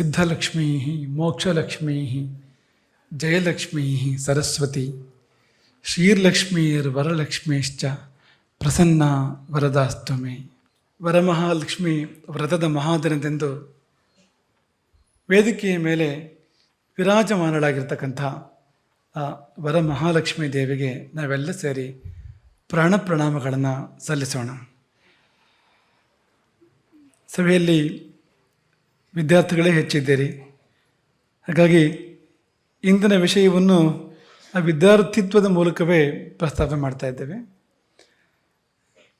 ಸಿದ್ಧಲಕ್ಷ್ಮೀ, ಮೋಕ್ಷಲಕ್ಷ್ಮೀ, ಜಯಲಕ್ಷ್ಮೀ, ಸರಸ್ವತಿ, ಶ್ರೀರ್ಲಕ್ಷ್ಮೀರ್ವರಲಕ್ಷ್ಮೀಶ್ಚ ಪ್ರಸನ್ನ ವರದಾಸ್ತುಮೆ. ವರಮಹಾಲಕ್ಷ್ಮಿ ವ್ರತದ ಮಹಾದಿನದೆಂದು ವೇದಿಕೆಯ ಮೇಲೆ ವಿರಾಜಮಾನಳಾಗಿರ್ತಕ್ಕಂಥ, ಆ, ವರಮಹಾಲಕ್ಷ್ಮೀ ದೇವಿಗೆ ನಾವೆಲ್ಲ ಸೇರಿ ಪ್ರಾಣ ಪ್ರಣಾಮಗಳನ್ನು ಸಲ್ಲಿಸೋಣ. ಸಭೆಯಲ್ಲಿ ವಿದ್ಯಾರ್ಥಿಗಳೇ ಹೆಚ್ಚಿದ್ದೀರಿ. ಹಾಗಾಗಿ ಇಂದಿನ ವಿಷಯವನ್ನು ಆ ವಿದ್ಯಾರ್ಥಿತ್ವದ ಮೂಲಕವೇ ಪ್ರಸ್ತಾಪ ಮಾಡ್ತಾ ಇದ್ದೇವೆ.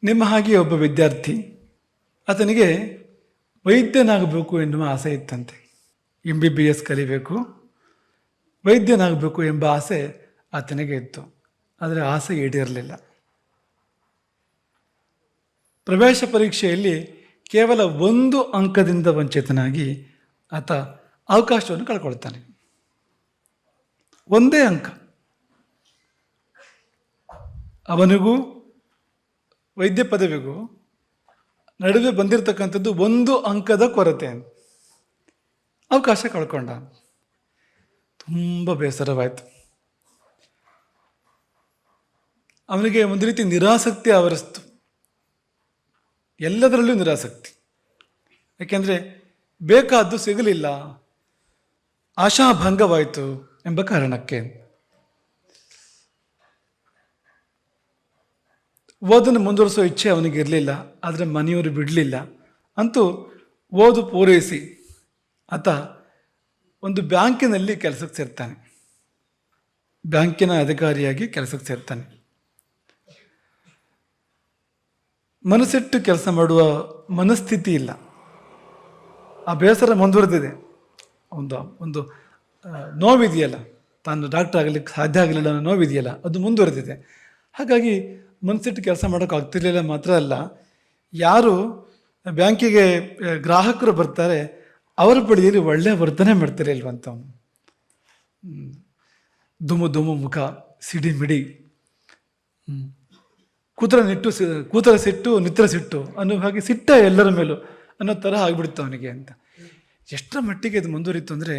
ನಿಮ್ಮ ಹಾಗೆ ಒಬ್ಬ ವಿದ್ಯಾರ್ಥಿ, ಆತನಿಗೆ ವೈದ್ಯನಾಗಬೇಕು ಎನ್ನುವ ಆಸೆ ಇತ್ತಂತೆ. ಎಂ ಬಿ ಬಿ ಎಸ್ ಕಲಿಬೇಕು, ವೈದ್ಯನಾಗಬೇಕು ಎಂಬ ಆಸೆ ಆತನಿಗೆ ಇತ್ತು. ಆದರೆ ಆಸೆ ಈಡೇರಲಿಲ್ಲ. ಪ್ರವೇಶ ಪರೀಕ್ಷೆಯಲ್ಲಿ ಕೇವಲ ಒಂದು ಅಂಕದಿಂದ ವಂಚಿತನಾಗಿ ಆತ ಅವಕಾಶವನ್ನು ಕಳ್ಕೊಳ್ತಾನೆ. ಒಂದೇ ಅಂಕ. ಅವನಿಗೂ ವೈದ್ಯ ಪದವಿಗೂ ನಡುವೆ ಬಂದಿರತಕ್ಕಂಥದ್ದು ಒಂದು ಅಂಕದ ಕೊರತೆ. ಅವಕಾಶ ಕಳ್ಕೊಂಡ. ತುಂಬ ಬೇಸರವಾಯಿತು. ಅವನಿಗೆ ಒಂದು ರೀತಿ ನಿರಾಸಕ್ತಿ ಆವರಿಸ್ತು. ಎಲ್ಲದರಲ್ಲೂ ನಿರಾಸಕ್ತಿ. ಯಾಕೆಂದರೆ ಬೇಕಾದ್ದು ಸಿಗಲಿಲ್ಲ, ಆಶಾಭಂಗವಾಯಿತು ಎಂಬ ಕಾರಣಕ್ಕೆ. ಓದನ್ನು ಮುಂದುವರಿಸೋ ಇಚ್ಛೆ ಅವನಿಗೆ ಇರಲಿಲ್ಲ, ಆದರೆ ಮನೆಯವರು ಬಿಡಲಿಲ್ಲ. ಅಂತೂ ಓದು ಪೂರೈಸಿ, ಆತ ಒಂದು ಬ್ಯಾಂಕಿನಲ್ಲಿ ಕೆಲಸಕ್ಕೆ ಸೇರ್ತಾನೆ. ಬ್ಯಾಂಕಿನ ಅಧಿಕಾರಿಯಾಗಿ ಕೆಲಸಕ್ಕೆ ಸೇರ್ತಾನೆ. ಮನಸ್ಸಿಟ್ಟು ಕೆಲಸ ಮಾಡುವ ಮನಸ್ಥಿತಿ ಇಲ್ಲ. ಆ ಬೇಸರ ಮುಂದುವರೆದಿದೆ. ಒಂದು ಒಂದು ನೋವಿದೆಯಲ್ಲ. ತಾನು ಡಾಕ್ಟರ್ ಆಗಲಿಕ್ಕೆ ಸಾಧ್ಯ ಆಗಲಿಲ್ಲ ಅನ್ನೋ ನೋವಿದೆಯಲ್ಲ. ಅದು ಮುಂದುವರೆದಿದೆ. ಹಾಗಾಗಿ ಮನಸ್ಸಿಟ್ಟು ಕೆಲಸ ಮಾಡೋಕೆ ಆಗ್ತಿರ್ಲಿಲ್ಲ ಮಾತ್ರ ಅಲ್ಲ. ಯಾರು ಬ್ಯಾಂಕಿಗೆ ಗ್ರಾಹಕರು ಬರ್ತಾರೆ, ಅವರ ಬಳಿಯಲ್ಲಿ ಒಳ್ಳೆಯ ವರ್ತನೆ ಹ್ಮ್. ದುಮು ದುಮು ಮುಖ ಸಿಡಿಮಿಡಿ. ಕೂತರ ನಿಟ್ಟು ಕೂತರ ಸಿಟ್ಟು ನಿತ್ರ ಸಿಟ್ಟು ಅನ್ನೋ ಹಾಗೆ ಸಿಟ್ಟ ಎಲ್ಲರ ಮೇಲೂ ಅನ್ನೋ ಥರ ಆಗಿಬಿಡ್ತು ಅವನಿಗೆ ಅಂತ. ಎಷ್ಟರ ಮಟ್ಟಿಗೆ ಇದು ಮುಂದುವರಿತು ಅಂದರೆ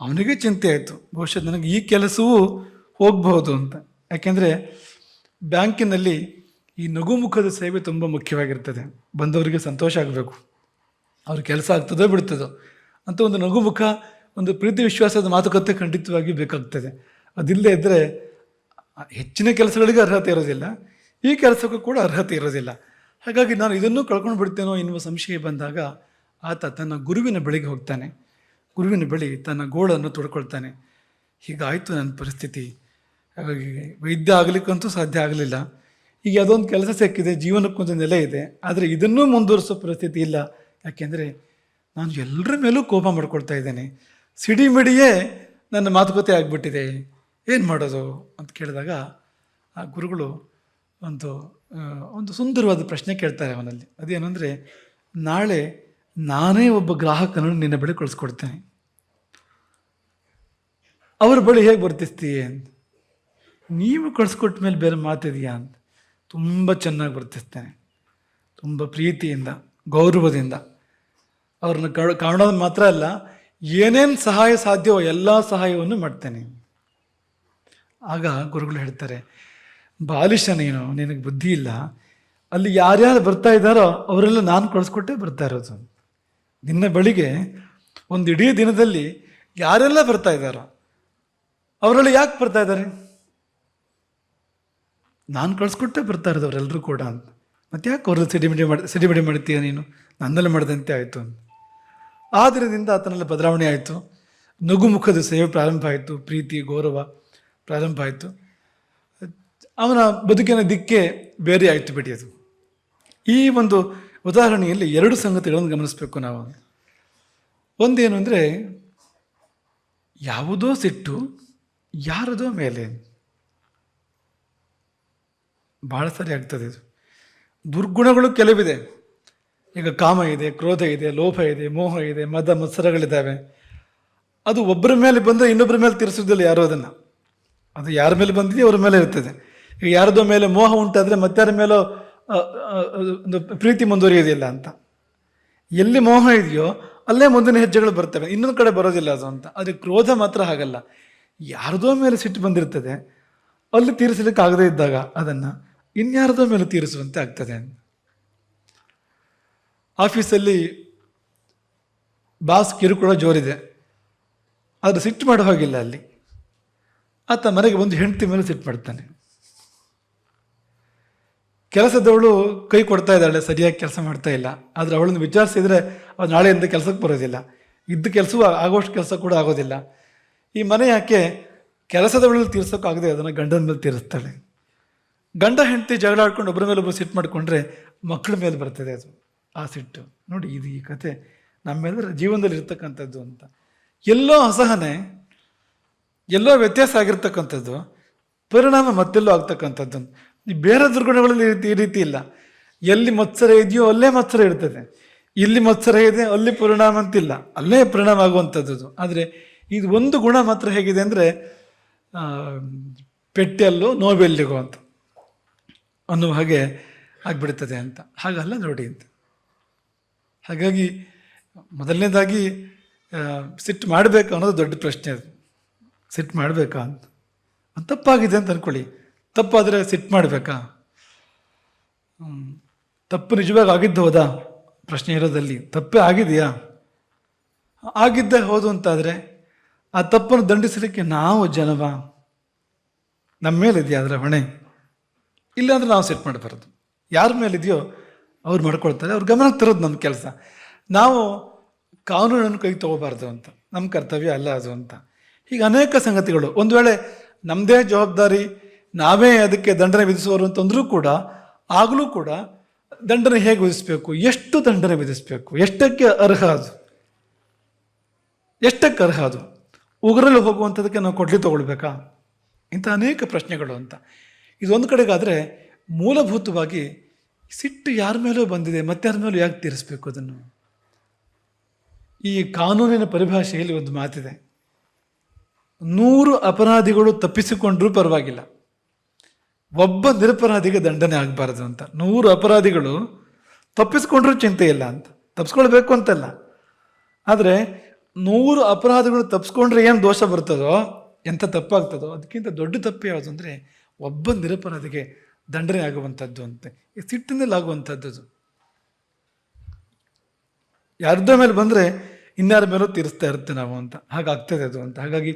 ಅವನಿಗೆ ಚಿಂತೆ ಆಯಿತು. ಬಹುಶಃ ನನಗೆ ಈ ಕೆಲಸವೂ ಹೋಗಬಹುದು ಅಂತ. ಯಾಕೆಂದರೆ ಬ್ಯಾಂಕಿನಲ್ಲಿ ಈ ನಗುಮುಖದ ಸೇವೆ ತುಂಬ ಮುಖ್ಯವಾಗಿರ್ತದೆ. ಬಂದವರಿಗೆ ಸಂತೋಷ ಆಗಬೇಕು. ಅವ್ರ ಕೆಲಸ ಆಗ್ತದೋ, ಬಿಡ್ತದೋ ಅಂತ ಒಂದು ನಗುಮುಖ, ಒಂದು ಪ್ರೀತಿ ವಿಶ್ವಾಸದ ಮಾತುಕತೆ ಖಂಡಿತವಾಗಿ ಬೇಕಾಗ್ತದೆ. ಅದಿಲ್ಲದೆ ಇದ್ದರೆ ಹೆಚ್ಚಿನ ಕೆಲಸಗಳಿಗೆ ಅರ್ಹತೆ ಇರೋದಿಲ್ಲ. ಈ ಕೆಲಸಕ್ಕೂ ಕೂಡ ಅರ್ಹತೆ ಇರೋದಿಲ್ಲ. ಹಾಗಾಗಿ ನಾನು ಇದನ್ನು ಕಳ್ಕೊಂಡು ಬಿಡ್ತೇನೋ ಎನ್ನುವ ಸಂಶಯ ಬಂದಾಗ ಆತ ತನ್ನ ಗುರುವಿನ ಬಳಿಗೆ ಹೋಗ್ತಾನೆ. ಗುರುವಿನ ಬಳಿ ತನ್ನ ಗೋಳನ್ನು ತೊಡ್ಕೊಳ್ತಾನೆ. ಹೀಗಾಯಿತು ನನ್ನ ಪರಿಸ್ಥಿತಿ. ಹಾಗಾಗಿ ವೈದ್ಯ ಆಗಲಿಕ್ಕಂತೂ ಸಾಧ್ಯ ಆಗಲಿಲ್ಲ. ಈಗ ಅದೊಂದು ಕೆಲಸ ಸಿಕ್ಕಿದೆ ಜೀವನಕ್ಕೊಂದು ನೆಲೆ ಇದೆ. ಆದರೆ ಇದನ್ನೂ ಮುಂದುವರಿಸೋ ಪರಿಸ್ಥಿತಿ ಇಲ್ಲ. ಯಾಕೆಂದರೆ ನಾನು ಎಲ್ಲರ ಮೇಲೂ ಕೋಪ ಮಾಡ್ಕೊಳ್ತಾ ಇದ್ದೇನೆ. ಸಿಡಿಮಿಡಿಯೇ ನನ್ನ ಮಾತುಕತೆ ಆಗಿಬಿಟ್ಟಿದೆ. ಏನು ಮಾಡೋದು? ಅಂತ ಕೇಳಿದಾಗ ಆ ಗುರುಗಳು ಒಂದು ಒಂದು ಸುಂದರವಾದ ಪ್ರಶ್ನೆ ಕೇಳ್ತಾರೆ ಅವನಲ್ಲಿ. ಅದೇನಂದರೆ, ನಾಳೆ ನಾನೇ ಒಬ್ಬ ಗ್ರಾಹಕನನ್ನು ನಿನ್ನ ಬಳಿ ಕಳಿಸ್ಕೊಡ್ತೇನೆ. ಅವ್ರ ಬಳಿ ಹೇಗೆ ವರ್ತಿಸ್ತೀಯ ಅಂತ. ನೀವು ಕಳಿಸ್ಕೊಟ್ಟ ಮೇಲೆ ಬೇರೆ ಮಾತಿದೆಯಾ ಅಂತ. ತುಂಬ ಚೆನ್ನಾಗಿ ವರ್ತಿಸ್ತೇನೆ. ತುಂಬ ಪ್ರೀತಿಯಿಂದ, ಗೌರವದಿಂದ. ಅವ್ರನ್ನ ಕಾಣೋದು ಮಾತ್ರ ಅಲ್ಲ, ಏನೇನು ಸಹಾಯ ಸಾಧ್ಯವೋ ಎಲ್ಲ ಸಹಾಯವನ್ನು ಮಾಡ್ತೇನೆ. ಆಗ ಗುರುಗಳು ಹೇಳ್ತಾರೆ ಬಾಲಿಶ ನೀನು ನಿನಗೆ ಬುದ್ಧಿ ಇಲ್ಲ. ಅಲ್ಲಿ ಯಾರ್ಯಾರು ಬರ್ತಾ ಇದ್ದಾರೋ ಅವರೆಲ್ಲ ನಾನು ಕಳಿಸ್ಕೊಟ್ಟೆ ಬರ್ತಾ ಇರೋದು ನಿನ್ನ ಬಳಿಗೆ ಒಂದು ಇಡೀ ದಿನದಲ್ಲಿ ಯಾರೆಲ್ಲ ಬರ್ತಾ ಇದ್ದಾರೋ, ಅವರೆಲ್ಲ ಯಾಕೆ ಬರ್ತಾ ಇದ್ದಾರೆ? ನಾನು ಕಳಿಸ್ಕೊಟ್ಟೆ ಬರ್ತಾ ಇರೋದು ಅವರೆಲ್ಲರೂ ಕೂಡ ಅಂತ. ಮತ್ತೆ ಯಾಕೆ ಅವರು ಸಿಡಿಮಿಡಿ ಮಾಡಿ, ಸಿಡಿಮಿಡಿ ಮಾಡ್ತೀಯ ನೀನು? ನನ್ನಲ್ಲಿ ಮಾಡಿದಂತೆ ಆಯಿತು ಅಂತ. ಆ ದಿನದಿಂದ ಆತನಲ್ಲಿ ಬದಲಾವಣೆ ಆಯಿತು. ನಗುಮುಖದ ಸೇವೆ ಪ್ರಾರಂಭ ಆಯಿತು. ಪ್ರೀತಿ, ಗೌರವ ಪ್ರಾರಂಭ ಆಯಿತು. ಅವನ ಬದುಕಿನ ದಿಕ್ಕೆ ಬೇರೆ ಆಯಿತು ಅದು. ಈ ಒಂದು ಉದಾಹರಣೆಯಲ್ಲಿ ಎರಡು ಸಂಗತಿಗಳನ್ನು ಗಮನಿಸಬೇಕು ನಾವು. ಒಂದೇನು ಅಂದರೆ, ಯಾವುದೋ ಸಿಟ್ಟು ಯಾರದೋ ಮೇಲೆ. ಭಾಳ ಸರಿ ಆಗ್ತದೆ ಇದು. ದುರ್ಗುಣಗಳು ಕೆಲವಿದೆ. ಈಗ ಕಾಮ ಇದೆ, ಕ್ರೋಧ ಇದೆ ಲೋಭ ಇದೆ, ಮೋಹ ಇದೆ, ಮದ ಮತ್ಸರಗಳಿದ್ದಾವೆ. ಅದು ಒಬ್ಬರ ಮೇಲೆ ಬಂದರೆ ಇನ್ನೊಬ್ಬರ ಮೇಲೆ ತೀರಿಸೋದಿಲ್ಲ ಯಾರೋ ಅದನ್ನು. ಅದು ಯಾರ ಮೇಲೆ ಬಂದಿದೆಯೋ ಅವ್ರ ಮೇಲೆ ಇರ್ತದೆ. ಈಗ ಯಾರದೋ ಮೇಲೆ ಮೋಹ ಉಂಟಾದರೆ ಮತ್ತಾರ ಮೇಲೋ ಒಂದು ಪ್ರೀತಿ ಮುಂದುವರಿಯೋದಿಲ್ಲ ಅಂತ. ಎಲ್ಲಿ ಮೋಹ ಇದೆಯೋ ಅಲ್ಲೇ ಮುಂದಿನ ಹೆಜ್ಜೆಗಳು ಬರ್ತವೆ. ಇನ್ನೊಂದು ಕಡೆ ಬರೋದಿಲ್ಲ ಅದು ಅಂತ. ಆದರೆ ಕ್ರೋಧ ಮಾತ್ರ ಹಾಗಲ್ಲ. ಯಾರದೋ ಮೇಲೆ ಸಿಟ್ಟು ಬಂದಿರ್ತದೆ, ಅಲ್ಲಿ ತೀರಿಸಲಿಕ್ಕೆ ಆಗದೇ ಇದ್ದಾಗ ಅದನ್ನು ಇನ್ಯಾರದೋ ಮೇಲೆ ತೀರಿಸುವಂತೆ ಆಗ್ತದೆ. ಆಫೀಸಲ್ಲಿ ಬಾಸ್ ಕಿರುಕುಳ ಜೋರಿದೆ. ಆದರೆ ಸಿಟ್ಟು ಮಾಡೋ ಹಾಗಿಲ್ಲ ಅಲ್ಲಿ. ಆತ ಮನೆಗೆ ಒಂದು ಹೆಂಡತಿ ಮೇಲೆ ಸಿಟ್ಟು ಮಾಡ್ತಾನೆ. ಕೆಲಸದವಳು ಕೈ ಕೊಡ್ತಾ ಇದ್ದಾಳೆ, ಸರಿಯಾಗಿ ಕೆಲಸ ಮಾಡ್ತಾ ಇಲ್ಲ. ಆದರೆ ಅವಳನ್ನು ವಿಚಾರಿಸಿದ್ರೆ ಅವಳು ನಾಳೆಯಿಂದ ಕೆಲಸಕ್ಕೆ ಬರೋದಿಲ್ಲ. ಇದ್ದ ಕೆಲಸವೂ ಆಗೋಷ್ಟು ಕೆಲಸ ಕೂಡ ಆಗೋದಿಲ್ಲ. ಈ ಮನೆ ಯಾಕೆ ಕೆಲಸದವಳಲ್ಲಿ ತೀರ್ಸೋಕ್ಕಾಗದೆ ಅದನ್ನು ಗಂಡನ ಮೇಲೆ ತೀರಿಸ್ತಾಳೆ. ಗಂಡ ಹೆಂಡತಿ ಜಗಳ ಆಡ್ಕೊಂಡು ಒಬ್ಬರ ಮೇಲೆ ಒಬ್ಬರು ಸಿಟ್ಟು ಮಾಡಿಕೊಂಡ್ರೆ ಮಕ್ಕಳ ಮೇಲೆ ಬರ್ತದೆ ಅದು, ಆ ಸಿಟ್ಟು. ನೋಡಿ, ಇದು ಈ ಕತೆ ನಮ್ಮೆಲ್ಲರ ಜೀವನದಲ್ಲಿ ಇರ್ತಕ್ಕಂಥದ್ದು ಅಂತ. ಎಲ್ಲೋ ಅಸಹನೆ, ಎಲ್ಲೋ ವ್ಯತ್ಯಾಸ ಆಗಿರ್ತಕ್ಕಂಥದ್ದು, ಪರಿಣಾಮ ಮತ್ತೆಲ್ಲೋ ಆಗ್ತಕ್ಕಂಥದ್ದು. ಬೇರೆ ದುರ್ಗುಣಗಳಲ್ಲಿ ಈ ರೀತಿ- ಇಲ್ಲ. ಎಲ್ಲಿ ಮತ್ಸರ ಇದೆಯೋ ಅಲ್ಲೇ ಮತ್ಸರ ಇರ್ತದೆ. ಇಲ್ಲಿ ಮತ್ಸರ ಇದೆ, ಅಲ್ಲಿ ಪರಿಣಾಮ ಅಂತಿಲ್ಲ. ಅಲ್ಲೇ ಪರಿಣಾಮ ಆಗುವಂಥದ್ದು ಆದರೆ ಇದು ಒಂದು ಗುಣ ಮಾತ್ರ ಹೇಗಿದೆ ಅಂದರೆ ಪೆಟ್ಟೆಲ್ಲೋ ನೋವೆಲ್ಲಿಗೋ ಅಂತ. ಅನ್ನುವ ಹಾಗೆ ಆಗಿಬಿಡ್ತದೆ ಅಂತ. ಹಾಗಲ್ಲ ನೋಡಿ ಅಂತ. ಹಾಗಾಗಿ ಮೊದಲನೇದಾಗಿ ಸಿಟ್ಟು ಮಾಡಬೇಕು ಅನ್ನೋದು ದೊಡ್ಡ ಪ್ರಶ್ನೆ ಅದು. ಸಿಟ್ಟು ಮಾಡಬೇಕಾ ಅಂತ. ತಪ್ಪಾಗಿದೆ ಅಂತ ಅಂದ್ಕೊಳ್ಳಿ ತಪ್ಪಾದರೆ ಸಿಟ್ಟು ಮಾಡಬೇಕಾ? ತಪ್ಪು ನಿಜವಾಗಿ ಆಗಿದ್ದು ಹೋದಾ? ಪ್ರಶ್ನೆ ಇರೋದಲ್ಲಿ. ತಪ್ಪೇ ಆಗಿದೆಯಾ? ಆಗಿದ್ದೇ ಹೋದು ಅಂತಾದರೆ ಆ ತಪ್ಪನ್ನು ದಂಡಿಸಲಿಕ್ಕೆ ನಾವು ಜನವ? ನಮ್ಮ ಮೇಲಿದೆಯಾ ಅದರ ಹೊಣೆ? ಇಲ್ಲಾಂದ್ರೆ ನಾವು ಸೆಟ್ ಮಾಡಬಾರ್ದು. ಯಾರ ಮೇಲಿದೆಯೋ ಅವ್ರು ಮಾಡ್ಕೊಳ್ತಾರೆ. ಅವ್ರ ಗಮನಕ್ಕೆ ತರೋದು ನಮ್ಮ ಕೆಲಸ. ನಾವು ಕಾನೂನನ್ನು ಕೈಗೆ ತಗೋಬಾರ್ದು ಅಂತ. ನಮ್ಮ ಕರ್ತವ್ಯ ಅಲ್ಲ ಅದು ಅಂತ. ಹೀಗೆ ಅನೇಕ ಸಂಗತಿಗಳು. ಒಂದು ವೇಳೆ ನಮ್ಮದೇ ಜವಾಬ್ದಾರಿ ನಾವೇ ಅದಕ್ಕೆ ದಂಡನೆ ವಿಧಿಸುವರು ಅಂತಂದ್ರೂ ಕೂಡ, ಆಗಲೂ ಕೂಡ ದಂಡನೆ ಹೇಗೆ ವಿಧಿಸಬೇಕು? ಎಷ್ಟು ದಂಡನೆ ವಿಧಿಸಬೇಕು? ಎಷ್ಟಕ್ಕೆ ಅರ್ಹ ಅದು ಎಷ್ಟಕ್ಕೆ ಅರ್ಹ ಅದು ಉಗುರಲ್ಲಿ ಹೋಗುವಂಥದಕ್ಕೆ ನಾವು ಕೊಡ್ಲಿ ತಗೊಳ್ಬೇಕಾ? ಇಂಥ ಅನೇಕ ಪ್ರಶ್ನೆಗಳು ಅಂತ. ಇದೊಂದು ಕಡೆಗಾದರೆ ಮೂಲಭೂತವಾಗಿ ಸಿಟ್ಟು ಯಾರ ಮೇಲೂ ಬಂದಿದೆ ಮತ್ತಾರ ಮೇಲೂ ಯಾಕೆ ತೀರಿಸಬೇಕು ಅದನ್ನು? ಈ ಕಾನೂನಿನ ಪರಿಭಾಷೆಯಲ್ಲಿ ಒಂದು ಮಾತಿದೆ. ನೂರು ಅಪರಾಧಿಗಳು ತಪ್ಪಿಸಿಕೊಂಡರೂ ಪರವಾಗಿಲ್ಲ. ಒಬ್ಬ ನಿರಪರಾಧಿಗೆ ದಂಡನೆ ಆಗಬಾರ್ದು ಅಂತ. ನೂರು ಅಪರಾಧಿಗಳು ತಪ್ಪಿಸ್ಕೊಂಡ್ರೂ ಚಿಂತೆ ಇಲ್ಲ ಅಂತ. ತಪ್ಪಿಸ್ಕೊಳ್ಬೇಕು ಅಂತಲ್ಲ. ಆದರೆ ನೂರು ಅಪರಾಧಗಳು ತಪ್ಪಿಸ್ಕೊಂಡ್ರೆ ಏನು ದೋಷ ಬರ್ತದೋ ಎಂಥ ತಪ್ಪಾಗ್ತದೋ, ಅದಕ್ಕಿಂತ ದೊಡ್ಡ ತಪ್ಪು ಯಾವುದು ಅಂದರೆ ಒಬ್ಬ ನಿರಪರಾಧಿಗೆ ದಂಡನೆ ಆಗುವಂಥದ್ದು ಅಂತ. ಈ ಸಿಟ್ಟಿನಲ್ಲಿ ಆಗುವಂಥದ್ದು. ಯಾರ್ದೋ ಮೇಲೆ ಬಂದರೆ ಇನ್ಯಾರ ಮೇಲೂ ತೀರಿಸ್ತಾ ಇರುತ್ತೆ ನಾವು ಅಂತ. ಹಾಗಾಗ್ತದೆ ಅದು ಅಂತ. ಹಾಗಾಗಿ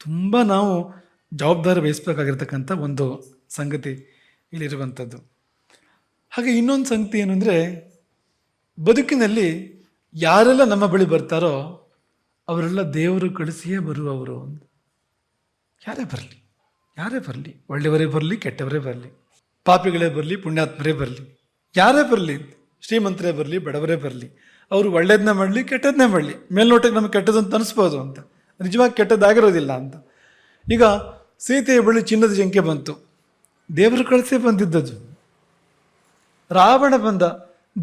ತುಂಬ ನಾವು ಜವಾಬ್ದಾರಿ ವಹಿಸ್ಬೇಕಾಗಿರ್ತಕ್ಕಂಥ ಒಂದು ಸಂಗತಿ ಇಲ್ಲಿರುವಂಥದ್ದು ಹಾಗೆ ಇನ್ನೊಂದು ಸಂಗತಿ ಏನು ಅಂದರೆ ಬದುಕಿನಲ್ಲಿ ಯಾರೆಲ್ಲ ನಮ್ಮ ಬಳಿ ಬರ್ತಾರೋ ಅವರೆಲ್ಲ ದೇವರು ಕಳಿಸಿಯೇ ಬರುವವರು ಅಂತ ಯಾರೇ ಬರಲಿ ಯಾರೇ ಬರಲಿ, ಒಳ್ಳೆಯವರೇ ಬರಲಿ, ಕೆಟ್ಟವರೇ ಬರಲಿ, ಪಾಪಿಗಳೇ ಬರಲಿ, ಪುಣ್ಯಾತ್ಮರೇ ಬರಲಿ, ಯಾರೇ ಬರಲಿ, ಶ್ರೀಮಂತರೇ ಬರಲಿ, ಬಡವರೇ ಬರಲಿ, ಅವರು ಒಳ್ಳೇದನ್ನ ಮಾಡಲಿ ಕೆಟ್ಟದನ್ನೇ ಮಾಡಲಿ, ಮೇಲ್ನೋಟಕ್ಕೆ ನಮಗೆ ಕೆಟ್ಟದ್ದು ಅಂತ ಅನಿಸ್ಬೋದು ಅಂತ, ನಿಜವಾಗಿ ಕೆಟ್ಟದ್ದಾಗಿರೋದಿಲ್ಲ ಅಂತ. ಈಗ ಸೀತೆಯ ಬಳಿ ಚಿನ್ನದ ಜಂಕೆ ಬಂತು. ದೇವರು ಕಳಿಸಿ ಬಂದಿದ್ದದು ರಾವಣ ಬಂದ,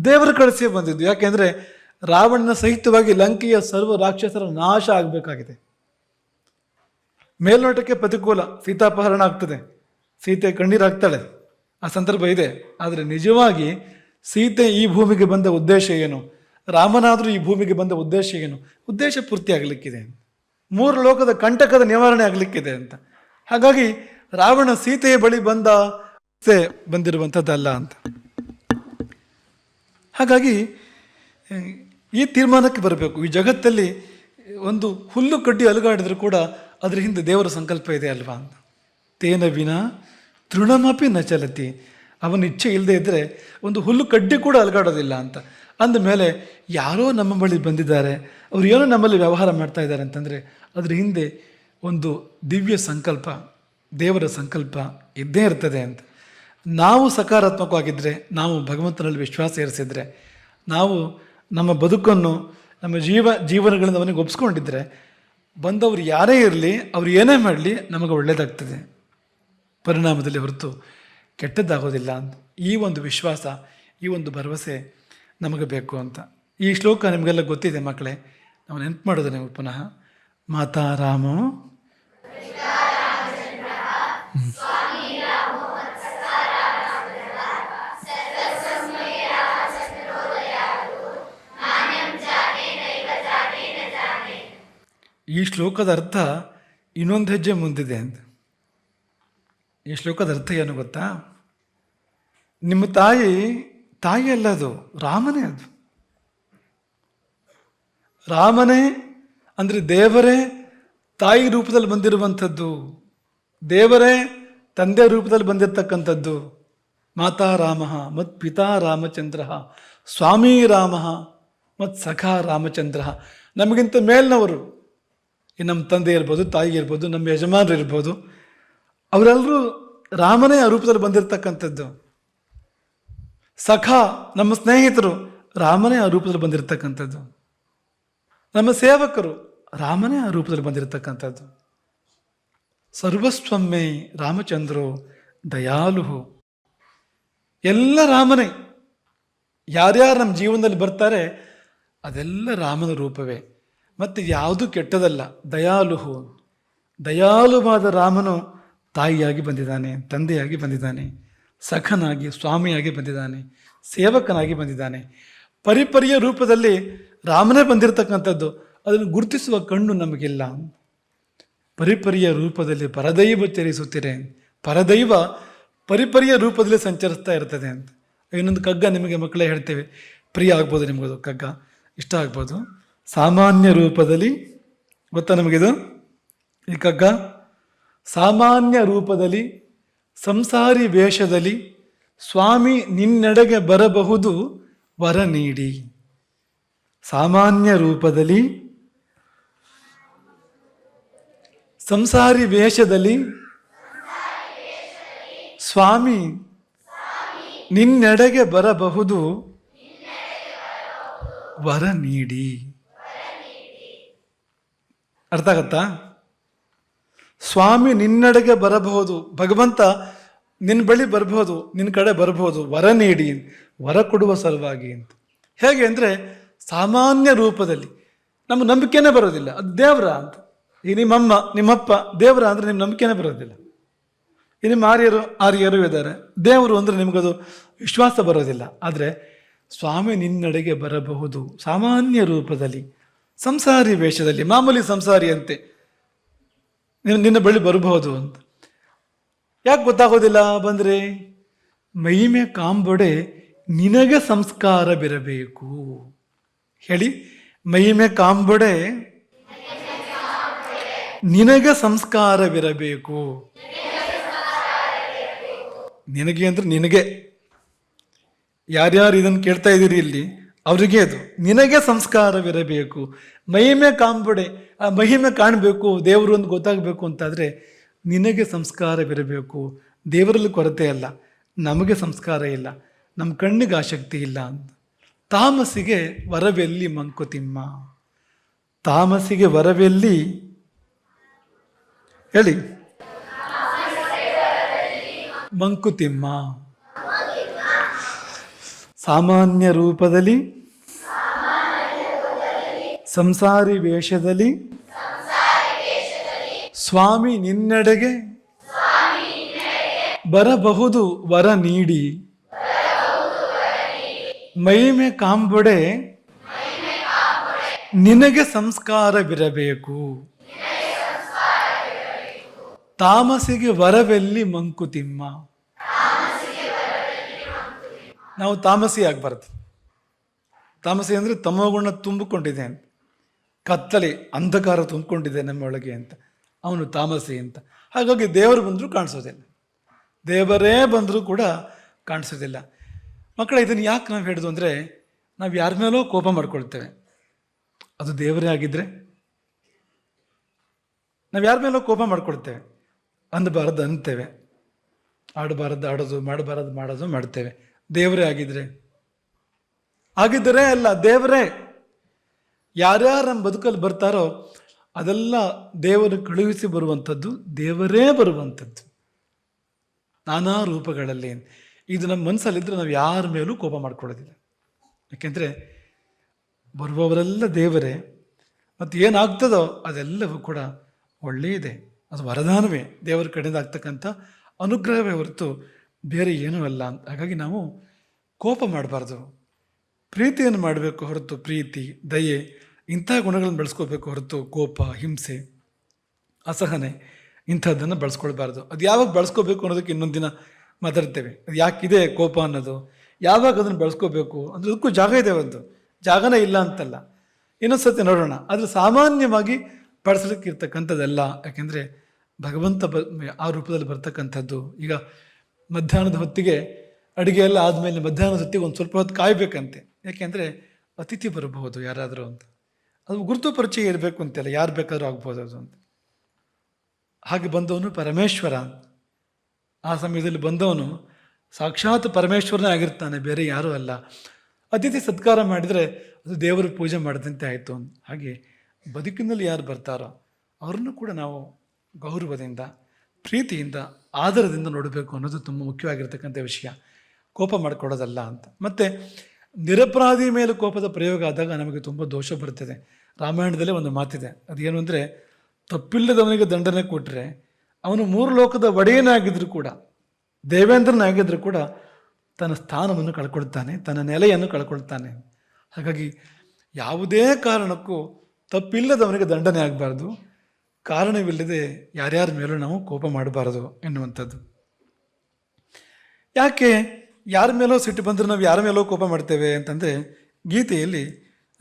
ದೇವರು ಕಳಿಸೇ ಬಂದಿದ್ದು. ಯಾಕೆಂದ್ರೆ ರಾವಣನ ಸಹಿತವಾಗಿ ಲಂಕೆಯ ಸರ್ವ ರಾಕ್ಷಸರ ನಾಶ ಆಗಬೇಕಾಗಿದೆ. ಮೇಲ್ನೋಟಕ್ಕೆ ಪ್ರತಿಕೂಲ ಸೀತಾಪಹರಣ ಆಗ್ತದೆ. ಸೀತೆ ಕಣ್ಣೀರಾಗ್ತಾಳೆ ಆ ಸಂದರ್ಭ ಇದೆ. ಆದರೆ ನಿಜವಾಗಿ ಸೀತೆ ಈ ಭೂಮಿಗೆ ಬಂದ ಉದ್ದೇಶ ಏನು? ರಾಮನಾದರೂ ಈ ಭೂಮಿಗೆ ಬಂದ ಉದ್ದೇಶ ಏನು? ಉದ್ದೇಶ ಪೂರ್ತಿ ಆಗಲಿಕ್ಕಿದೆ. ಮೂರು ಲೋಕದ ಕಂಟಕದ ನಿವಾರಣೆ ಆಗಲಿಕ್ಕಿದೆ ಅಂತ. ಹಾಗಾಗಿ ರಾವಣ ಸೀತೆಯ ಬಳಿ ಬಂದ ಬಂದಿರುವಂಥದ್ದಲ್ಲ ಅಂತ. ಹಾಗಾಗಿ, ಈ ತೀರ್ಮಾನಕ್ಕೆ ಬರಬೇಕು. ಈ ಜಗತ್ತಲ್ಲಿ ಒಂದು ಹುಲ್ಲು ಕಡ್ಡಿ ಅಲುಗಾಡಿದ್ರು ಕೂಡ ಅದರ ಹಿಂದೆ ದೇವರ ಸಂಕಲ್ಪ ಇದೆ ಅಲ್ವಾ ಅಂತ. ತೇನ ವಿನ ತೃಣಮಪಿ ನ ಚಲತಿ. ಅವನ ಇಚ್ಛೆ ಇಲ್ಲದೆ ಇದ್ದರೆ ಒಂದು ಹುಲ್ಲು ಕಡ್ಡಿ ಕೂಡ ಅಲುಗಾಡೋದಿಲ್ಲ ಅಂತ. ಅಂದ ಮೇಲೆ ಯಾರೋ ನಮ್ಮ ಬಳಿ ಬಂದಿದ್ದಾರೆ. ಅವ್ರು ಏನೋ ನಮ್ಮಲ್ಲಿ ವ್ಯವಹಾರ ಮಾಡ್ತಾ ಇದ್ದಾರೆ ಅಂತಂದರೆ ಅದ್ರ ಹಿಂದೆ ಒಂದು ದಿವ್ಯ ಸಂಕಲ್ಪ. ದೇವರ ಸಂಕಲ್ಪ ಇದ್ದೇ ಇರ್ತದೆ ಅಂತ. ನಾವು ಸಕಾರಾತ್ಮಕವಾಗಿದ್ದರೆ ನಾವು ಭಗವಂತನಲ್ಲಿ ವಿಶ್ವಾಸ ಇರಿಸಿದರೆ, ನಾವು ನಮ್ಮ ಬದುಕನ್ನು, ನಮ್ಮ ಜೀವ, ಜೀವನಗಳನ್ನು ಅವನಿಗೆ ಒಪ್ಸ್ಕೊಂಡಿದ್ರೆ, ಬಂದವರು ಯಾರೇ ಇರಲಿ, ಅವರು ಏನೇ ಮಾಡಲಿ, ನಮಗೆ ಒಳ್ಳೆಯದಾಗ್ತದೆ ಪರಿಣಾಮದಲ್ಲಿ ಹೊರತು ಕೆಟ್ಟದ್ದಾಗೋದಿಲ್ಲ ಅಂತ. ಈ ಒಂದು ವಿಶ್ವಾಸ, ಈ ಒಂದು ಭರವಸೆ ನಮಗೆ ಬೇಕು ಅಂತ. ಈ ಶ್ಲೋಕ ನಿಮಗೆಲ್ಲ ಗೊತ್ತಿದೆ ಮಕ್ಕಳೇ. ನಾವು ನೆನಪು ಮಾಡೋದು ನೀವು ಪುನಃ. ಮಾತಾ ರಾಮೋ. ಈ ಶ್ಲೋಕದ ಅರ್ಥ ಇನ್ನೊಂದು ಹೆಜ್ಜೆ ಮುಂದಿದೆ ಅಂತ. ಈ ಶ್ಲೋಕದ ಅರ್ಥ ಏನು ಗೊತ್ತಾ? ನಿಮ್ಮ ತಾಯಿ ತಾಯಿ ಅಲ್ಲ ಅದು, ರಾಮನೇ ಅದು. ರಾಮನೇ ಅಂದರೆ ದೇವರೇ ತಾಯಿ ರೂಪದಲ್ಲಿ ಬಂದಿರುವಂಥದ್ದು. ದೇವರೇ, ತಂದೆ ರೂಪದಲ್ಲಿ ಬಂದಿರತಕ್ಕಂಥದ್ದು ಮಾತಾ ರಾಮ, ಮತ್ ಪಿತಾ ರಾಮಚಂದ್ರ, ಸ್ವಾಮಿ ರಾಮ ಮತ್ತು ಸಖಾ ರಾಮಚಂದ್ರ. ನಮಗಿಂತ ಮೇಲಿನವರು, ಈ ನಮ್ಮ ತಂದೆ ಇರ್ಬೋದು, ತಾಯಿ ಇರ್ಬೋದು, ನಮ್ಮ ಯಜಮಾನರು ಇರ್ಬೋದು, ಅವರೆಲ್ಲರೂ ರಾಮನೇ ಆ ರೂಪದಲ್ಲಿ ಬಂದಿರತಕ್ಕಂಥದ್ದು. ಸಖ, ನಮ್ಮ ಸ್ನೇಹಿತರು ರಾಮನೇ ಆ ರೂಪದಲ್ಲಿ ಬಂದಿರತಕ್ಕಂಥದ್ದು. ನಮ್ಮ ಸೇವಕರು ರಾಮನೇ ಆ ರೂಪದಲ್ಲಿ ಬಂದಿರತಕ್ಕಂಥದ್ದು. ಸರ್ವಸ್ವಮ್ಮೆ ರಾಮಚಂದ್ರೋ ದಯಾಲುಹು. ಎಲ್ಲ ರಾಮನೇ. ಯಾರ್ಯಾರು ನಮ್ಮ ಜೀವನದಲ್ಲಿ ಬರ್ತಾರೆ, ಅದೆಲ್ಲ ರಾಮನ ರೂಪವೇ. ಮತ್ತು ಯಾವುದು ಕೆಟ್ಟದಲ್ಲ, ದಯಾಲುಹು. ದಯಾಲುವಾದ ರಾಮನು ತಾಯಿಯಾಗಿ ಬಂದಿದ್ದಾನೆ, ತಂದೆಯಾಗಿ ಬಂದಿದ್ದಾನೆ, ಸಖನಾಗಿ, ಸ್ವಾಮಿಯಾಗಿ ಬಂದಿದ್ದಾನೆ, ಸೇವಕನಾಗಿ ಬಂದಿದ್ದಾನೆ. ಪರಿಪರಿಯ ರೂಪದಲ್ಲಿ ರಾಮನೇ ಬಂದಿರತಕ್ಕಂಥದ್ದು, ಅದನ್ನು ಗುರುತಿಸುವ ಕಣ್ಣು ನಮಗಿಲ್ಲ. ಪರಿಪರಿಯ ರೂಪದಲ್ಲಿ ಪರದೈವ ಪರದೈವ ಪರಿಪರಿಯ ರೂಪದಲ್ಲಿ ಸಂಚರಿಸ್ತಾ ಇರ್ತದೆ ಅಂತ. ಇನ್ನೊಂದು ಕಗ್ಗ ನಿಮಗೆ ಮಕ್ಕಳೇ ಹೇಳ್ತೇವೆ. ಪ್ರಿಯ ಆಗ್ಬೋದು ನಿಮಗದು ಕಗ್ಗ. ಇಷ್ಟ ಆಗ್ಬೋದು. ಸಾಮಾನ್ಯ ರೂಪದಲ್ಲಿ ಗೊತ್ತಾ ನಮಗಿದು? ಈ ಕಗ್ಗ. ಸಾಮಾನ್ಯ ರೂಪದಲ್ಲಿ ಸಂಸಾರಿ ವೇಷದಲ್ಲಿ ಸ್ವಾಮಿ ನಿನ್ನೆಡೆಗೆ ಬರಬಹುದು ವರ ನೀಡಿ. ಸಾಮಾನ್ಯ ರೂಪದಲ್ಲಿ ಸಂಸಾರಿ ವೇಷದಲ್ಲಿ ಸ್ವಾಮಿ ನಿನ್ನೆಡೆಗೆ ಬರಬಹುದು. ವರ ನೀಡಿ. ಅರ್ಥ ಆಗತ್ತಾ? ಸ್ವಾಮಿ ನಿನ್ನೆಡೆಗೆ ಬರಬಹುದು. ಭಗವಂತ ನಿನ್ನ ಬಳಿ ಬರಬಹುದು ನಿನ್ನ ಕಡೆ ಬರಬಹುದು. ವರ ನೀಡಿ ವರ ಕೊಡುವ ಸಲುವಾಗಿ ಅಂತ. ಹೇಗೆ ಅಂದರೆ ಸಾಮಾನ್ಯ ರೂಪದಲ್ಲಿ. ನಮ್ಮ ನಂಬಿಕೆನೇ ಬರೋದಿಲ್ಲ. ಅದು ದೇವರ ಅಂತ. ಈ ನಿಮ್ಮಮ್ಮ, ನಿಮ್ಮಪ್ಪ, ದೇವರ ಅಂದರೆ ನಿಮ್ಮ ನಂಬಿಕೆನೇ ಬರೋದಿಲ್ಲ. ಈ ನಿಮ್ಮ ಆರ್ಯರು ಆರ್ಯರು ಇದ್ದಾರೆ. ದೇವರು ಅಂದರೆ ನಿಮಗದು ವಿಶ್ವಾಸ ಬರೋದಿಲ್ಲ. ಆದರೆ ಸ್ವಾಮಿ ನಿನ್ನಡೆಗೆ ಬರಬಹುದು. ಸಾಮಾನ್ಯ ರೂಪದಲ್ಲಿ, ಸಂಸಾರಿ ವೇಷದಲ್ಲಿ, ಮಾಮೂಲಿ ಸಂಸಾರಿ ಅಂತೆ. ನಿನ್ನ ನಿನ್ನ ಬಳಿ ಬರಬಹುದು ಅಂತ. ಯಾಕೆ ಗೊತ್ತಾಗೋದಿಲ್ಲ ಬಂದರೆ ಮೈಮೆ ಕಾಂಬೊಡೆ ನಿನಗೆ ಸಂಸ್ಕಾರವಿರಬೇಕು ಹೇಳಿ ಮೈಮೆ ಕಾಂಬೊಡೆ ನಿನಗೆ ಸಂಸ್ಕಾರವಿರಬೇಕು. ನಿನಗೆ ಅಂದ್ರೆ ನಿನಗೆ. ಯಾರ್ಯಾರು ಇದನ್ನು ಕೇಳ್ತಾ ಇದ್ದೀರಿ ಇಲ್ಲಿ? ಅವರಿಗೆ ಅದು. ನಿನಗೆ ಸಂಸ್ಕಾರವಿರಬೇಕು. ಮಹಿಮೆ ಕಾಂಬಡೆ ಆ ಮಹಿಮೆ ಕಾಣಬೇಕು, ದೇವರು ಒಂದು ಗೊತ್ತಾಗಬೇಕು ಅಂತಾದರೆ ನಿನಗೆ ಸಂಸ್ಕಾರವಿರಬೇಕು. ದೇವರಲ್ಲಿ ಕೊರತೆ ಅಲ್ಲ, ನಮಗೆ ಸಂಸ್ಕಾರ ಇಲ್ಲ, ನಮ್ಮ ಕಣ್ಣಿಗೆ ಆಸಕ್ತಿ ಇಲ್ಲ ಅಂತ. ತಾಮಸಿಗೆ ವರವೆಲ್ಲಿ ಮಂಕುತಿಮ್ಮ? ತಾಮಸಿಗೆ ವರವೆಲ್ಲಿ ಹೇಳಿ. ಮಂಕುತಿಮ್ಮ. ಸಾಮಾನ್ಯ ರೂಪದಲ್ಲಿ. ಸಂಸಾರಿ ವೇಷದಲ್ಲಿ. ಸ್ವಾಮಿ ನಿನ್ನೆಡೆಗೆ. ಬರಬಹುದು ವರ ನೀಡಿ. ಮೈಮೆ ಕಾಂಬೊಡೆ. ನಿನಗೆ ಸಂಸ್ಕಾರವಿರಬೇಕು. ತಾಮಸಿಗೆ ವರವೆಲ್ಲಿ ಮಂಕುತಿಮ್ಮ? ನಾವು ತಾಮಸಿ ಆಗಬಾರ್ದು ತಾಮಸಿ ಅಂದರೆ ತಮೋಗುಣ ತುಂಬಿಕೊಂಡಿದೆ ಅಂತ. ಕತ್ತಲೆ, ಅಂಧಕಾರ ತುಂಬಿಕೊಂಡಿದೆ ನಮ್ಮೊಳಗೆ ಅಂತ. ಅವನು ತಾಮಸಿ ಅಂತ. ಹಾಗಾಗಿ ದೇವರು ಬಂದರೂ ಕಾಣಿಸೋದಿಲ್ಲ. ದೇವರೇ ಬಂದರೂ ಕೂಡ ಕಾಣಿಸೋದಿಲ್ಲ. ಮಕ್ಕಳ, ಇದನ್ನು ಯಾಕೆ ನಾವು ಹೇಳೋದು ಅಂದರೆ, ನಾವು ಯಾರ ಮೇಲೋ ಕೋಪ ಮಾಡ್ಕೊಳ್ತೇವೆ. ಅದು ದೇವರೇ ಆಗಿದ್ದರೆ ನಾವು ಯಾರ ಮೇಲೋ ಕೋಪ ಮಾಡ್ಕೊಳ್ತೇವೆ. ಅಂದಬಾರದು ಅಂತೇವೆ. ಆಡಬಾರದು, ಆಡೋದು, ಮಾಡಬಾರದು, ಮಾಡೋದು ಮಾಡ್ತೇವೆ. ದೇವರೇ ಆಗಿದ್ರೆ. ಆಗಿದ್ದರೆ ಅಲ್ಲ, ದೇವರೇ. ಯಾರ್ಯಾರು ನಮ್ಮ ಬದುಕಲ್ಲಿ ಬರ್ತಾರೋ ಅದೆಲ್ಲ ದೇವರು ಕಳುಹಿಸಿ ಬರುವಂಥದ್ದು, ದೇವರೇ ಬರುವಂಥದ್ದು. ನಾನಾ ರೂಪಗಳಲ್ಲಿ. ಇದು ನಮ್ಮ ಮನಸ್ಸಲ್ಲಿದ್ದರೆ ನಾವು ಯಾರ ಮೇಲೂ ಕೋಪ ಮಾಡ್ಕೊಳ್ಳೋದಿಲ್ಲ. ಯಾಕೆಂದರೆ ಬರುವವರೆಲ್ಲ ದೇವರೇ. ಮತ್ತು ಏನಾಗ್ತದೋ ಅದೆಲ್ಲವೂ ಕೂಡ ಒಳ್ಳೆಯದೇ. ಅದು ವರದಾನವೇ ದೇವರ ಕಡೆಯಿಂದ ಆಗ್ತಕ್ಕಂಥ ಅನುಗ್ರಹವೇ ಹೊರತು ಬೇರೆ ಏನೂ ಅಲ್ಲ ಅಂತ. ಹಾಗಾಗಿ ನಾವು ಕೋಪ ಮಾಡಬಾರ್ದು. ಪ್ರೀತಿಯನ್ನು ಮಾಡಬೇಕು ಹೊರತು ಪ್ರೀತಿ, ದಯೆ, ಇಂಥ ಗುಣಗಳನ್ನು ಬೆಳೆಸ್ಕೋಬೇಕು ಹೊರತು ಕೋಪ, ಹಿಂಸೆ, ಅಸಹನೆ, ಇಂಥದ್ದನ್ನು ಬಳಸ್ಕೊಳ್ಬಾರ್ದು. ಅದು ಯಾವಾಗ ಬಳಸ್ಕೋಬೇಕು ಅನ್ನೋದಕ್ಕೆ ಇನ್ನೊಂದು ದಿನ ಮಾತಾಡ್ತೇವೆ. ಅದು ಯಾಕಿದೆ ಕೋಪ ಅನ್ನೋದು? ಯಾವಾಗ ಅದನ್ನು ಬಳಸ್ಕೋಬೇಕು? ಅಂದರೆ ಅದಕ್ಕೂ ಜಾಗ ಇದೆ ಒಂದು. ಜಾಗನೇ ಇಲ್ಲ ಅಂತಲ್ಲ. ಇನ್ನೊಂದು ಸತಿ ನೋಡೋಣ. ಆದರೆ ಸಾಮಾನ್ಯವಾಗಿ ಬಳಸಲಿಕ್ಕೆ ಇರ್ತಕ್ಕಂಥದ್ದೆಲ್ಲ ಯಾಕೆಂದರೆ ಭಗವಂತ ಬ ಆ ರೂಪದಲ್ಲಿ ಬರ್ತಕ್ಕಂಥದ್ದು ಈಗ ಮಧ್ಯಾಹ್ನದ ಹೊತ್ತಿಗೆ ಅಡುಗೆ ಎಲ್ಲ ಆದಮೇಲೆ ಮಧ್ಯಾಹ್ನದ ಹೊತ್ತಿಗೆ ಒಂದು ಸ್ವಲ್ಪ ಹೊತ್ತು ಕಾಯಬೇಕಂತೆ ಯಾಕೆಂದರೆ ಅತಿಥಿ ಬರಬಹುದು ಯಾರಾದರೂ ಅಂತ ಅದು ಗುರುತು ಪರಿಚಯ ಇರಬೇಕು ಅಂತೆಲ್ಲ ಯಾರು ಬೇಕಾದರೂ ಆಗ್ಬೋದು ಅದು ಅಂತ ಹಾಗೆ ಬಂದವನು ಪರಮೇಶ್ವರ ಆ ಸಮಯದಲ್ಲಿ ಬಂದವನು ಸಾಕ್ಷಾತ್ ಪರಮೇಶ್ವರನೇ ಆಗಿರ್ತಾನೆ ಬೇರೆ ಯಾರೂ ಅಲ್ಲ ಅತಿಥಿ ಸತ್ಕಾರ ಮಾಡಿದರೆ ಅದು ದೇವರ ಪೂಜೆ ಮಾಡಿದಂತೆ ಆಯಿತು ಹಾಗೆ ಬದುಕಿನಲ್ಲಿ ಯಾರು ಬರ್ತಾರೋ ಅವ್ರನ್ನು ಕೂಡ ನಾವು ಗೌರವದಿಂದ, ಪ್ರೀತಿಯಿಂದ, ಆದರದಿಂದ ನೋಡಬೇಕು ಅನ್ನೋದು ತುಂಬ ಮುಖ್ಯವಾಗಿರ್ತಕ್ಕಂಥ ವಿಷಯ. ಕೋಪ ಮಾಡಿಕೊಡೋದಲ್ಲ ಅಂತ. ಮತ್ತು ನಿರಪರಾಧಿ ಮೇಲೆ ಕೋಪದ ಪ್ರಯೋಗ ಆದಾಗ ನಮಗೆ ತುಂಬ ದೋಷ ಬರ್ತದೆ. ರಾಮಾಯಣದಲ್ಲೇ ಒಂದು ಮಾತಿದೆ. ಅದೇನು ಅಂದರೆ, ತಪ್ಪಿಲ್ಲದವನಿಗೆ ದಂಡನೆ ಕೊಟ್ಟರೆ ಅವನು ಮೂರು ಲೋಕದ ಒಡೆಯನಾಗಿದ್ದರೂ ಕೂಡ ದೇವೇಂದ್ರನಾಗಿದ್ದರೂ ಕೂಡ ತನ್ನ ಸ್ಥಾನವನ್ನು ಕಳ್ಕೊಳ್ತಾನೆ, ತನ್ನ ನೆಲೆಯನ್ನು ಕಳ್ಕೊಳ್ತಾನೆ. ಹಾಗಾಗಿ ಯಾವುದೇ ಕಾರಣಕ್ಕೂ ತಪ್ಪಿಲ್ಲದವನಿಗೆ ದಂಡನೆ ಆಗಬಾರ್ದು. ಕಾರಣವಿಲ್ಲದೆ ಯಾರ್ಯಾರ ಮೇಲೂ ನಾವು ಕೋಪ ಮಾಡಬಾರದು ಎನ್ನುವಂಥದ್ದು. ಯಾಕೆ ಯಾರ ಮೇಲೋ ಸಿಟ್ಟು ಬಂದರೆ ನಾವು ಯಾರ ಮೇಲೋ ಕೋಪ ಮಾಡ್ತೇವೆ ಅಂತಂದರೆ ಗೀತೆಯಲ್ಲಿ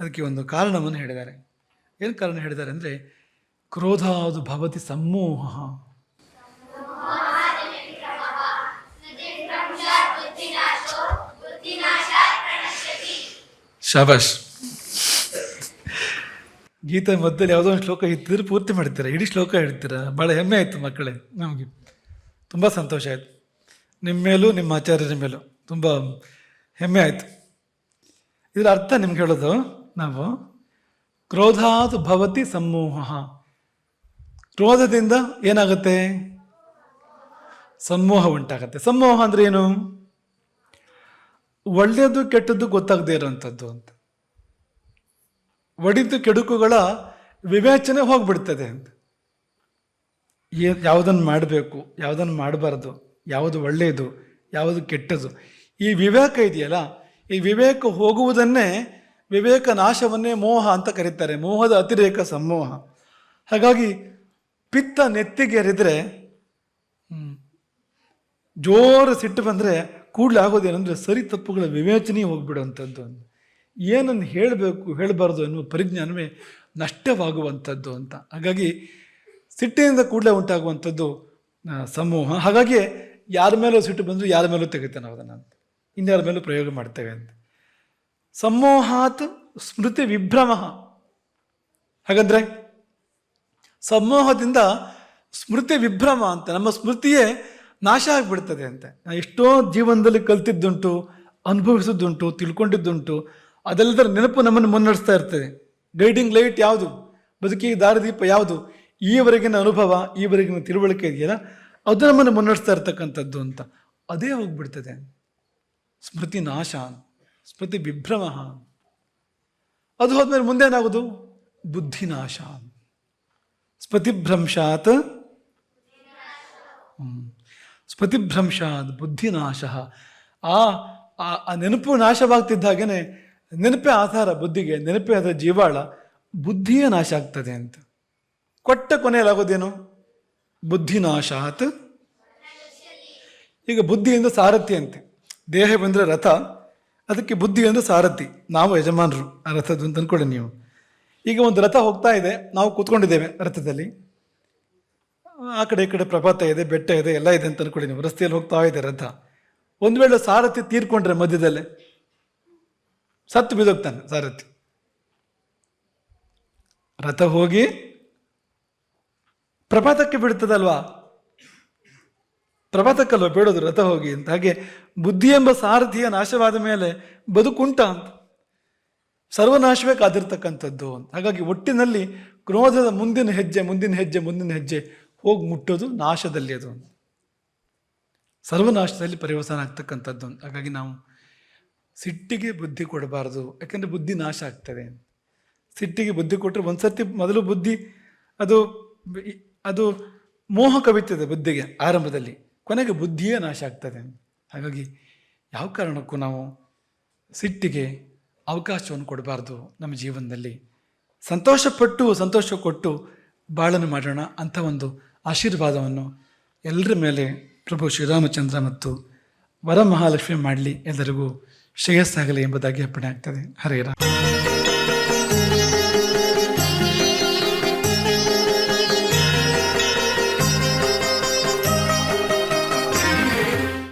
ಅದಕ್ಕೆ ಒಂದು ಕಾರಣವನ್ನು ಹೇಳಿದ್ದಾರೆ. ಏನು ಕಾರಣ ಹೇಳಿದ್ದಾರೆ ಅಂದರೆ ಕ್ರೋಧ ಅದು ಭವತಿ ಸಮೂಹ ಶಾಬಾಷ್ ಗೀತೆ ಮಧ್ಯದಲ್ಲಿ ಯಾವುದೋ ಒಂದು ಶ್ಲೋಕ ಇದ್ದರೆ ಪೂರ್ತಿ ಮಾಡ್ತೀರಾ? ಇಡೀ ಶ್ಲೋಕ ಹೇಳ್ತೀರಾ? ಭಾಳ ಹೆಮ್ಮೆ ಆಯಿತು ಮಕ್ಕಳೇ, ನಮಗೆ. ತುಂಬ ಸಂತೋಷ ಆಯಿತು. ನಿಮ್ಮ ಮೇಲೂ, ನಿಮ್ಮ ಆಚಾರ್ಯರ ಮೇಲೂ ತುಂಬ ಹೆಮ್ಮೆ ಆಯಿತು. ಇದರ ಅರ್ಥ ನಿಮ್ಗೆ ಹೇಳೋದು? ನಾವು ಕ್ರೋಧಾತ್ ಭವತಿ ಸಮೂಹ ಕ್ರೋಧದಿಂದ ಏನಾಗುತ್ತೆ? ಸಮೂಹ ಉಂಟಾಗತ್ತೆ. ಸಮೂಹ ಅಂದ್ರೆ ಏನು? ಒಳ್ಳೆಯದು ಕೆಟ್ಟದ್ದು ಗೊತ್ತಾಗದೇ ಇರೋವಂಥದ್ದು ಅಂತ. ಒಡಿದು ಕೆಡುಕುಗಳ ವಿವೇಚನೆ ಹೋಗ್ಬಿಡ್ತದೆ ಅಂತ. ಯಾವುದನ್ನು ಮಾಡಬೇಕು ಯಾವುದನ್ನು ಮಾಡಬಾರ್ದು ಯಾವುದು ಒಳ್ಳೆಯದು ಯಾವುದು ಕೆಟ್ಟದು. ಈ ವಿವೇಕ ಇದೆಯಲ್ಲ ಈ ವಿವೇಕ ಹೋಗುವುದನ್ನೇ ವಿವೇಕ ನಾಶವನ್ನೇ ಮೋಹ ಅಂತ ಕರೀತಾರೆ. ಮೋಹದ ಅತಿರೇಕ ಸಮೋಹ. ಹಾಗಾಗಿ ಪಿತ್ತ ನೆತ್ತಿಗೆ ಎರಿದ್ರೆ ಹ್ಮ್, ಜೋರು ಸಿಟ್ಟು ಬಂದರೆ ಕೂಡಲೇ ಆಗೋದೇನೆಂದರೆ ಸರಿ ತಪ್ಪುಗಳ ವಿವೇಚನೆ ಹೋಗ್ಬಿಡುವಂಥದ್ದು ಏನನ್ನು ಹೇಳಬೇಕು, ಹೇಳಬಾರ್ದು ಎನ್ನುವ ಪರಿಜ್ಞಾನವೇ ನಷ್ಟವಾಗುವಂಥದ್ದು ಅಂತ. ಹಾಗಾಗಿ ಸಿಟ್ಟಿನಿಂದ ಕೂಡಲೇ ಉಂಟಾಗುವಂಥದ್ದು ಸಮೂಹ. ಹಾಗಾಗಿ ಯಾರ ಮೇಲೂ ಸಿಟ್ಟು ಬಂದರೂ ಯಾರ ಮೇಲೂ ತೆಗಿತಾನೆ ಅದನ್ನು ಅಂತ. ಇನ್ಯಾರ ಮೇಲೂ ಪ್ರಯೋಗ ಮಾಡ್ತೇವೆ ಅಂತ. ಸಮೂಹಾತ್ ಸ್ಮೃತಿ ವಿಭ್ರಮ. ಹಾಗಂದ್ರೆ ಸಮೂಹದಿಂದ ಸ್ಮೃತಿ ವಿಭ್ರಮ ಅಂತ, ನಮ್ಮ ಸ್ಮೃತಿಯೇ ನಾಶ ಆಗಿಬಿಡ್ತದೆ ಅಂತ. ಎಷ್ಟೋ ಜೀವನದಲ್ಲಿ ಕಲ್ತಿದ್ದುಂಟು, ಅನುಭವಿಸಿದ್ದುಂಟು, ತಿಳ್ಕೊಂಡಿದ್ದುಂಟು ಅದೆಲ್ಲದರ ನೆನಪು ನಮ್ಮನ್ನು ಮುನ್ನಡೆಸ್ತಾ ಇರ್ತದೆ. ಗೈಡಿಂಗ್ ಲೈಟ್ ಯಾವುದು? ಬದುಕಿಗೆ ದಾರಿದೀಪ ಯಾವುದು? ಈವರೆಗಿನ ಅನುಭವ, ಈವರೆಗಿನ ತಿಳುವಳಿಕೆ ಇದೆಯಲ್ಲ? ಅದು ನಮ್ಮನ್ನು ಮುನ್ನಡೆಸ್ತಾ ಇರ್ತಕ್ಕಂಥದ್ದು ಅಂತ. ಅದೇ ಹೋಗ್ಬಿಡ್ತದೆ. ಸ್ಮೃತಿ ನಾಶ, ಸ್ಮೃತಿ ವಿಭ್ರಮ. ಅದು ಹೋದ್ಮೇಲೆ ಮುಂದೆ ನಾಶ. ಬುದ್ಧಿನಾಶ ಸ್ಮೃತಿಭ್ರಂಶಾತ್. ಸ್ಮೃತಿಭ್ರಂಶಾತ್ ಬುದ್ಧಿನಾಶ ಆ ನೆನಪು ನಾಶವಾಗ್ತಿದ್ದ ಹಾಗೇನೆ ನೆನಪೇ ಆಧಾರ ಬುದ್ಧಿಗೆ, ನೆನಪೇ ಆದ ಜೀವಾಳ, ಬುದ್ಧಿಯೇ ನಾಶ ಆಗ್ತದೆ ಅಂತ. ಕೊಟ್ಟ ಕೊನೆಯಲ್ಲಾಗೋದೇನು? ಬುದ್ಧಿನಾಶಾತ್ ಈಗ ಬುದ್ಧಿಯಿಂದ ಸಾರಥಿ ಅಂತೆ. ದೇಹ ಬಂದರೆ ರಥ, ಅದಕ್ಕೆ ಬುದ್ಧಿ ಎಂದು ಸಾರಥಿ. ನಾವು ಯಜಮಾನರು, ಆ ರಥದ್ದು ಅಂತ ಅಂದ್ಕೊಳ್ಳಿ ನೀವು. ಈಗ ಒಂದು ರಥ ಹೋಗ್ತಾ ಇದೆ, ನಾವು ಕೂತ್ಕೊಂಡಿದ್ದೇವೆ ರಥದಲ್ಲಿ. ಆ ಕಡೆ ಈ ಕಡೆ ಪ್ರಪಾತ ಇದೆ, ಬೆಟ್ಟ ಇದೆ, ಎಲ್ಲ ಇದೆ ಅಂತ ಅನ್ಕೊಳ್ಳಿ ನೀವು. ರಸ್ತೆಯಲ್ಲಿ ಹೋಗ್ತಾ ಇದೆ ರಥ. ಒಂದು ವೇಳೆ ಸಾರಥಿ ತೀರ್ಕೊಂಡ್ರೆ ಮಧ್ಯದಲ್ಲೇ ಸತ್ತು ಬಿದೋಗ್ತಾನೆ ಸಾರಥಿ. ರಥ ಹೋಗಿ ಪ್ರಪಾತಕ್ಕೆ ಬಿಡ್ತದಲ್ವಾ ಪ್ರಪಾತಕ್ಕಲ್ವ ಬೇಡೋದು ರಥ ಹೋಗಿ ಅಂತ? ಹಾಗೆ ಬುದ್ಧಿ ಎಂಬ ಸಾರಥಿಯ ನಾಶವಾದ ಮೇಲೆ ಬದುಕುಂಟ ಅಂತ. ಸರ್ವನಾಶವೇ ಕಾದಿರ್ತಕ್ಕಂಥದ್ದು ಅಂತ. ಹಾಗಾಗಿ ಒಟ್ಟಿನಲ್ಲಿ ಕ್ರೋಧದ ಮುಂದಿನ ಹೆಜ್ಜೆ ಮುಂದಿನ ಹೆಜ್ಜೆ ಮುಂದಿನ ಹೆಜ್ಜೆ ಹೋಗಿ ಮುಟ್ಟೋದು ನಾಶದಲ್ಲಿ ಅದು ಸರ್ವನಾಶದಲ್ಲಿ ಪರಿವರ್ತನ ಆಗ್ತಕ್ಕಂಥದ್ದು ಹಾಗಾಗಿ ನಾವು ಸಿಟ್ಟಿಗೆ ಬುದ್ಧಿ ಕೊಡಬಾರ್ದು. ಯಾಕಂದರೆ ಬುದ್ಧಿ ನಾಶ ಆಗ್ತದೆ ಸಿಟ್ಟಿಗೆ ಬುದ್ಧಿ ಕೊಟ್ಟರೆ ಒಂದ್ಸರ್ತಿ ಮೊದಲು ಬುದ್ಧಿ, ಅದು ಅದು ಮೋಹ ಕವಿತದೆ ಬುದ್ಧಿಗೆ ಆರಂಭದಲ್ಲಿ. ಕೊನೆಗೆ ಬುದ್ಧಿಯೇ ನಾಶ ಆಗ್ತದೆ ಹಾಗಾಗಿ ಯಾವ ಕಾರಣಕ್ಕೂ ನಾವು ಸಿಟ್ಟಿಗೆ ಅವಕಾಶವನ್ನು ಕೊಡಬಾರ್ದು ನಮ್ಮ ಜೀವನದಲ್ಲಿ. ಸಂತೋಷಪಟ್ಟು, ಸಂತೋಷ ಕೊಟ್ಟು ಬಾಳನ್ನು ಮಾಡೋಣ ಅಂಥ ಒಂದು ಆಶೀರ್ವಾದವನ್ನು ಎಲ್ಲರ ಮೇಲೆ ಪ್ರಭು ಶ್ರೀರಾಮಚಂದ್ರ ಮತ್ತು ವರಮಹಾಲಕ್ಷ್ಮಿ ಮಾಡಲಿ ಎಲ್ಲರಿಗೂ. ಶ್ರೇಯಸ್ಸಾಗಲಿ ಎಂಬುದಾಗಿ ಅರ್ಪಣೆ ಆಗ್ತದೆ ಹರೇ ರಾಮ